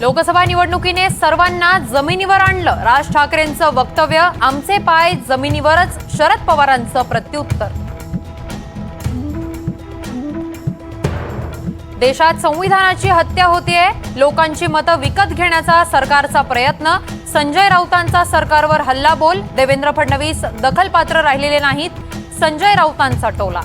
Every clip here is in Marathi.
लोकसभा निवडणुकीने सर्वांना जमिनीवर आणलं. राज ठाकरेंचं वक्तव्य आमचे पाय जमिनीवरच शरद पवारांचं प्रत्युत्तर. देशात संविधानाची हत्या होतीये. लोकांची मतं विकत घेण्याचा सरकारचा प्रयत्न. संजय राऊतांचा सरकारवर हल्लाबोल. देवेंद्र फडणवीस दखलपात्र राहिलेले नाहीत. संजय राऊतांचा टोला.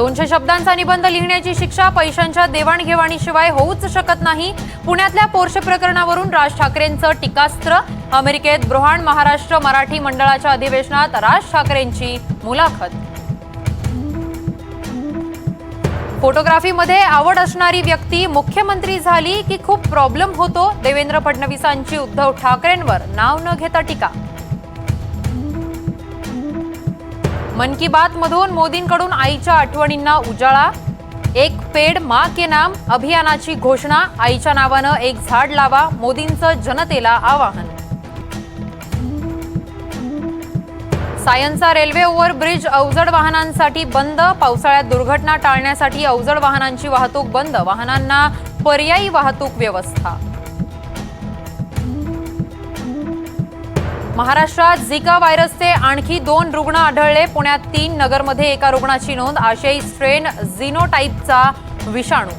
दोनशे शब्दांचा निबंध लिहिण्याची शिक्षा पैशांच्या देवाणघेवाणीशिवाय होऊच शकत नाही. पुण्यातल्या पोर्शे प्रकरणावरून राज ठाकरेंचं टीकास्त्र अमेरिकेत बृहाण महाराष्ट्र मराठी मंडळाच्या अधिवेशनात राज ठाकरेंची मुलाखत. फोटोग्राफीमध्ये आवड असणारी व्यक्ती मुख्यमंत्री झाली की खूप प्रॉब्लेम होतो. देवेंद्र फडणवीसांची उद्धव ठाकरेंवर नाव न घेता टीका. मन की बात मधून मोदींकडून आईच्या आठवणींना उजाळा. एक पेड मा के नाम अभियानाची घोषणा. आईच्या नावानं एक झाड लावा मोदींचं जनतेला आवाहन. सायनचा रेल्वे ओव्हरब्रिज अवजड वाहनांसाठी बंद. पावसाळ्यात दुर्घटना टाळण्यासाठी अवजड वाहनांची वाहतूक बंद. वाहनांना पर्यायी वाहतूक व्यवस्था. महाराष्ट्रात झिका व्हायरसचे आणखी दोन रुग्ण आढळले. पुण्यात तीन नगरमध्ये एका रुग्णाची नोंद. आशियाई स्ट्रेन झिनोटाईपचा विषाणू.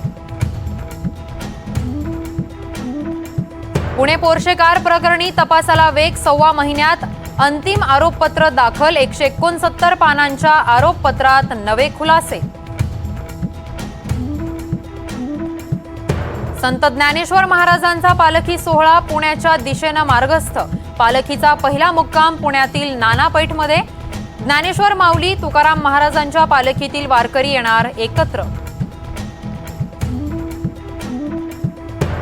पुणे पोर्शे कार प्रकरणी तपासाला वेग सव्वा महिन्यात अंतिम आरोपपत्र दाखल. एकशे एकोणसत्तर पानांच्या आरोपपत्रात नवे खुलासे. संत ज्ञानेश्वर महाराजांचा पालखी सोहळा पुण्याच्या दिशेनं मार्गस्थ. पालखीचा पहिला मुक्काम पुण्यातील नानापैठमध्ये. ज्ञानेश्वर माऊली तुकाराम महाराजांच्या पालखीतील वारकरी येणार एकत्र.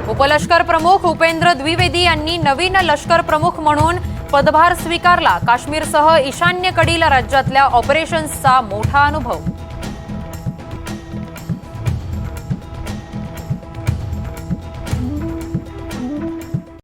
उपलष्कर प्रमुख उपेंद्र द्विवेदी यांनी नवीन लष्कर प्रमुख म्हणून पदभार स्वीकारला. काश्मीरसह ईशान्येकडील राज्यातल्या ऑपरेशन्सचा मोठा अनुभव.